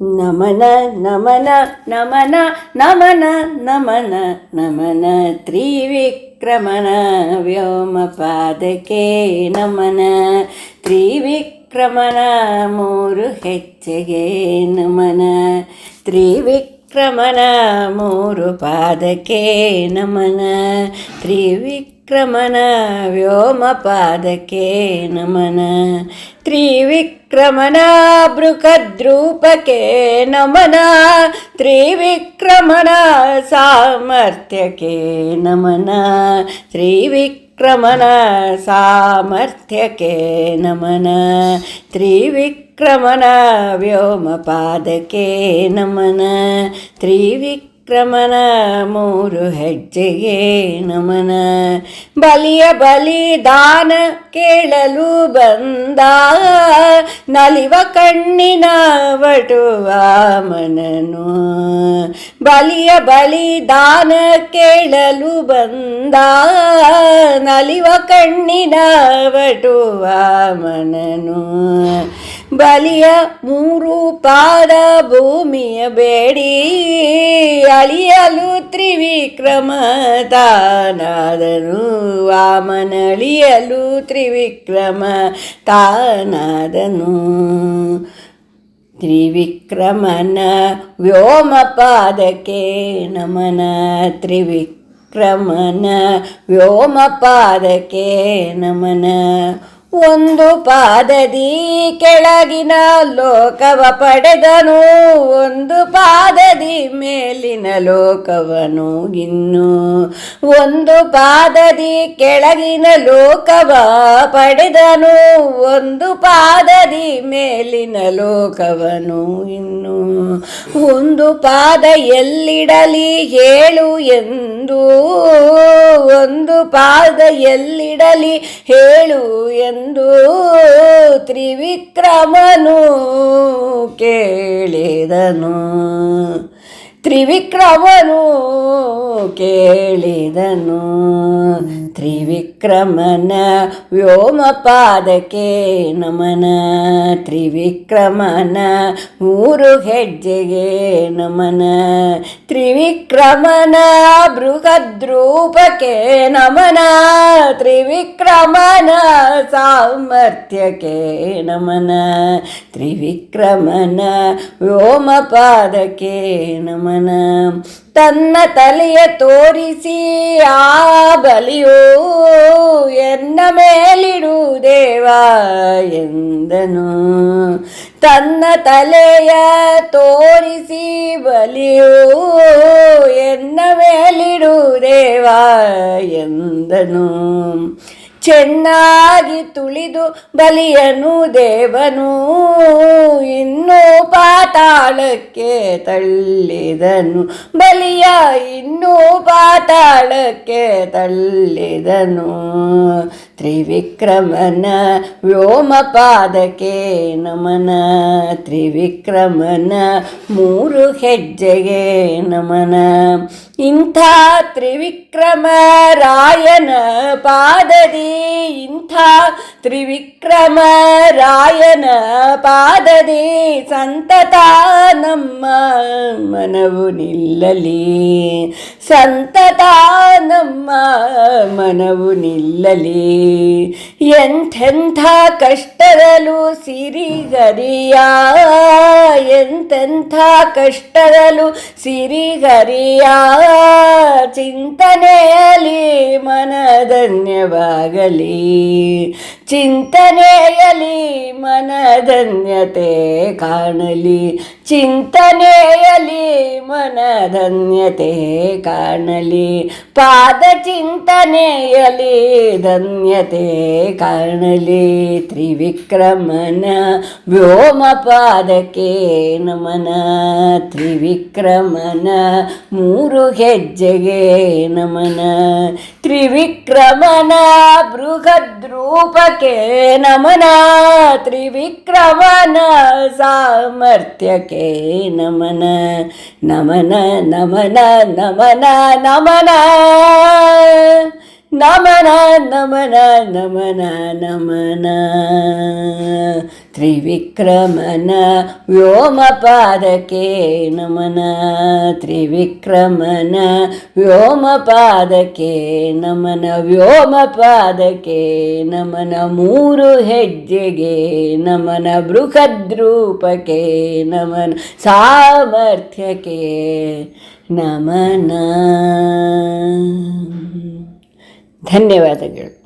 ನಮನ ನಮನ ನಮನ ನಮನ ನಮನ ನಮನ ತ್ರಿವಿಕ್ರಮನ ವ್ಯೋಮಪಾದಕ್ಕೆ ನಮನ ತ್ರಿವಿಕ್ರಮನ ಮೂರು ಹೆಜ್ಜೆಗೆ ನಮನ ತ್ರಿವಿಕ್ರಮನ ಮೂರು ಪಾದಕ್ಕೆ ನಮನ ತ್ರಿವಿಕ್ರಮನ ವ್ಯೋಮಪಾದಕ್ಕೆ ನಮನ ತ್ರಿವಿಕ್ರಮನ ಬೃಕದ್ರೂಪಕ್ಕೆ ನಮನ ತ್ರಿವಿಕ್ರಮಣ ಸಾಮರ್ಥ್ಯಕ್ಕೆ ನಮನ ತ್ರಿವಿಕ್ರಮಣ ಸಾಮರ್ಥ್ಯಕ್ಕೆ ನಮನ ತ್ರಿವಿಕ್ರಮಣ ವ್ಯೋಮಪಾದಕ್ಕೆ ನಮನ ತ್ರಿವಿಕ್ ಕ್ರಮನ ಮೂರು ಹೆಜ್ಜೆಗೆ ನಮನ. ಬಲಿಯ ಬಲಿದಾನ ಕೇಳಲು ಬಂದ. ನಲಿವ ಕಣ್ಣಿನ ವಟುವಾಮನನು ಬಲಿಯ ಬಲಿದಾನ ಕೇಳಲು ಬಂದ. ನಲಿವ ಕಣ್ಣಿನ ವಟುವಾಮನನು ಬಲಿಯ ಮೂರು ಪಾದ ಭೂಮಿಯ ಬೇಡಿ, ಅಳಿಯಲು ತ್ರಿವಿಕ್ರಮ ತಾನಾದನು ವಾಮನಳಿಯಲು ತ್ರಿವಿಕ್ರಮ ತಾನಾದನು ತ್ರಿವಿಕ್ರಮನ ವ್ಯೋಮಪಾದಕ್ಕೆ ನಮನ. ತ್ರಿವಿಕ್ರಮನ ವ್ಯೋಮಪಾದಕ್ಕೆ ನಮನ. ಒಂದು ಪಾದದಿ ಕೆಳಗಿನ ಲೋಕವ ಪಡೆದನು, ಒಂದು ಪಾದದಿ ಮೇಲಿನ ಲೋಕವನು ಇನ್ನು. ಒಂದು ಪಾದದಿ ಕೆಳಗಿನ ಲೋಕವ ಪಡೆದನು, ಒಂದು ಪಾದದಿ ಮೇಲಿನ ಲೋಕವನು ಇನ್ನು. ಒಂದು ಪಾದ ಎಲ್ಲಿಡಲಿ ಹೇಳು ಎಂದು, ಒಂದು ಪಾದ ಎಲ್ಲಿಡಲಿ ಹೇಳು ಎಂದು ತ್ರಿವಿಕ್ರಮನು ಕೇಳಿದನು ತ್ರಿವಿಕ್ರಮನು ಕೇಳಿದನು ತ್ರಿವಿಕ್ರಮನ ವ್ಯೋಮಪಾದಕ್ಕೆ ನಮನ. ತ್ರಿವಿಕ್ರಮನ ಮೂರು ಹೆಜ್ಜೆಗೆ ನಮನ. ತ್ರಿವಿಕ್ರಮನ ಬೃಹದ್ರೂಪಕ್ಕೆ ನಮನ. ತ್ರಿವಿಕ್ರಮನ ಸಾಮರ್ಥ್ಯಕ್ಕೆ ನಮನ. ತ್ರಿವಿಕ್ರಮನ ವ್ಯೋಮಪಾದಕ್ಕೆ ನಮನ. ತನ್ನ ತಲೆಯ ತೋರಿಸಿ ಆ ಬಲಿಯೋ ಎನ್ನ ಮೇಲಿಡು ದೇವ ಎಂದನು. ತನ್ನ ತಲೆಯ ತೋರಿಸಿ ಬಲಿಯೋ ಎನ್ನ ಮೇಲಿಡು ದೇವ ಎಂದನು. ಚೆನ್ನಾಗಿ ತುಳಿದು ಬಲಿಯನು ದೇವನು. ಇನ್ನೂ ಪಾತಾಳಕ್ಕೆ ತಳ್ಳಿದನು. ಬಲಿಯ ಇನ್ನೂ ಪಾತಾಳಕ್ಕೆ ತಳ್ಳಿದನು. ತ್ರಿವಿಕ್ರಮನ ವ್ಯೋಮಪಾದಕ್ಕೆ ನಮನ. ತ್ರಿವಿಕ್ರಮನ ಮೂರು ಹೆಜ್ಜೆಗೆ ನಮನ. ಇಂಥ ತ್ರಿವಿಕ್ರಮ ರಾಯನ ಪಾದದಿ ಇಂಥ ತ್ರಿವಿಕ್ರಮ ರಾಯನ ಪಾದದಿ ಸಂತತ ನಮ್ಮ ಮನವು ನಿಲ್ಲಲಿ. ಸಂತತ ನಮ್ಮ ಮನವು ನಿಲ್ಲಲಿ. ಎಂಥೆಂಥ ಕಷ್ಟದಲ್ಲೂ ಸಿರಿಗರಿಯ, ಎಂಥೆಂಥ ಕಷ್ಟದಲ್ಲೂ ಸಿರಿಗರಿಯ. ಚಿಂತನೆಯಲ್ಲಿ ಮನಧನ್ಯವಾಗಲಿ ಚಿಂತನೆಯಲ್ಲಿ ಮನಧನ್ಯತೆ ಕಾಣಲಿ. ಚಿಂತನೆಯಲ್ಲಿ ಮನಧನ್ಯತೆ ಕಾಣಲಿ. ಪಾದ ಚಿಂತನೆಯಲ್ಲಿ ಧನ್ಯತೆ ಕಾಣಲಿ. ತ್ರಿವಿಕ್ರಮನ ವ್ಯೋಮ ಪಾದಕ್ಕೆ ನಮನ. ತ್ರಿವಿಕ್ರಮನ ಮೂರು ಹೆಜ್ಜೆಗೆ ನಮನ. ತ್ರಿವಿಕ್ರಮನ ಬೃಹದ್ರೂಪಕ್ಕೆ ನಮನ ತ್ರಿವಿಕ್ರಮನ ಸಾಮರ್ಥ್ಯಕ್ಕೆ ನಮನ ನಮನ ನಮನ ನಮನ ನಮನ ನಮನ ನಮನ ನಮನ ನಮನ. ತ್ರಿವಿಕ್ರಮನ ವ್ಯೋಮಪಾದಕ್ಕೆ ನಮನ. ತ್ರಿವಿಕ್ರಮನ ವ್ಯೋಮಪಾದಕ್ಕೆ ನಮನ. ವ್ಯೋಮಪಾದಕ್ಕೆ ನಮನ. ಮೂರು ಹೆಜ್ಜೆಗೆ ನಮನ. ಬೃಹದ್ರೂಪಕ್ಕೆ ನಮನ. ಸಾಮರ್ಥ್ಯಕ್ಕೆ ನಮನ. ಧನ್ಯವಾದಗಳು